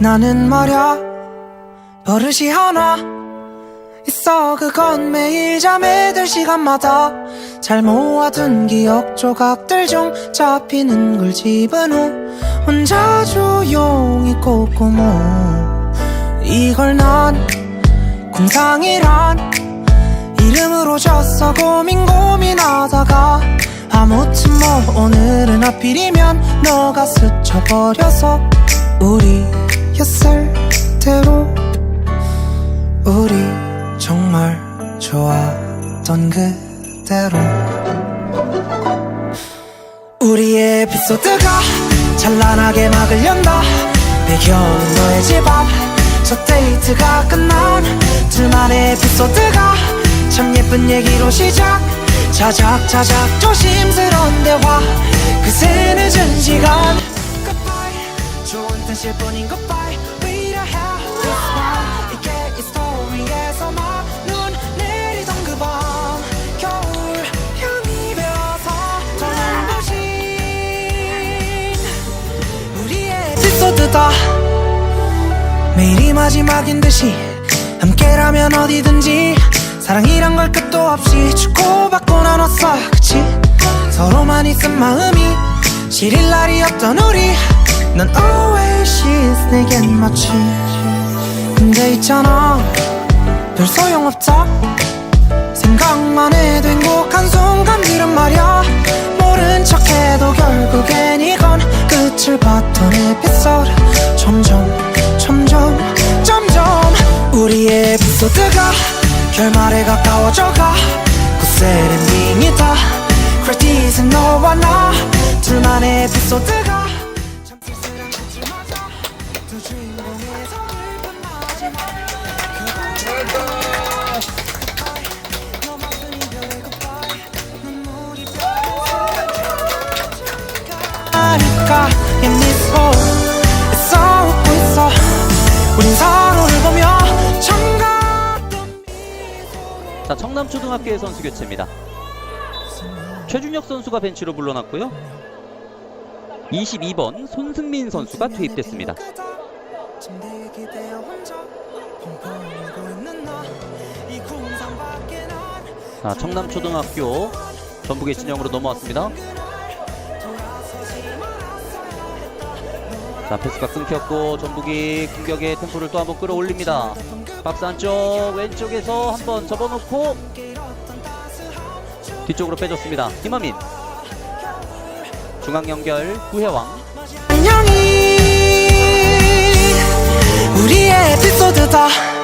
나는 말야 버릇이 하나 있어. 그건 매일 잠에 들 시간마다 잘 모아둔 기억 조각들 중 잡히는 걸 집은 후 혼자 조용히 꽂고모. 이걸 난 공상이란 이름으로 졌어. 고민 고민하다가 아무튼 뭐 오늘은 하필이면 너가 스쳐버려서 우리 였을 대로 우리 정말 좋았던 그대로 우리의 에피소드가 찬란하게 막을 연다. 배경은 너의 집 앞 첫 데이트가 끝난 둘만의 에피소드가 참 예쁜 얘기로 시작. 자작자작 조심스러운 대화. 그새 늦은 시간 Goodbye 좋은 뜻일 뿐인 goodbye. We don't have this one 이게 이 스토리에서만 눈 내리던 그 밤. 겨울 향이 배어서 더 눈부신 우리의 에피소드다. 매일이 마지막인 듯이 함께라면 어디든지 사랑이란 걸 끝도 없이 주고받고 나눴어. 그치? 서로만 있은 마음이 시릴 날이 없던 우리 넌 oasis 내겐 마치 근데 있잖아. 별 소용없다. 생각만 해도 행복한 순간들은 말야. 모른 척해도 결국엔 이건 끝을 봤던 에피소드. 점점 점점 점점 우리의 에피소드가 결말에 가까워져가. 굿셀 엔딩이다. 크레딧은 너와 나. 둘만의 에피소드가 자, 청남초등학교의 선수 교체입니다. 최준혁 선수가 벤치로 물러났고요. 22번 손승민 선수가 투입됐습니다. 자, 청남초등학교 전북의 진영으로 넘어왔습니다. 자, 패스가 끊겼고 전북이 공격의 템포를 또 한번 끌어올립니다. 박스 안쪽 왼쪽에서 한번 접어놓고 뒤쪽으로 빼줬습니다. 김하민 중앙 연결 구혜왕 안녕히 우리의 에피소드다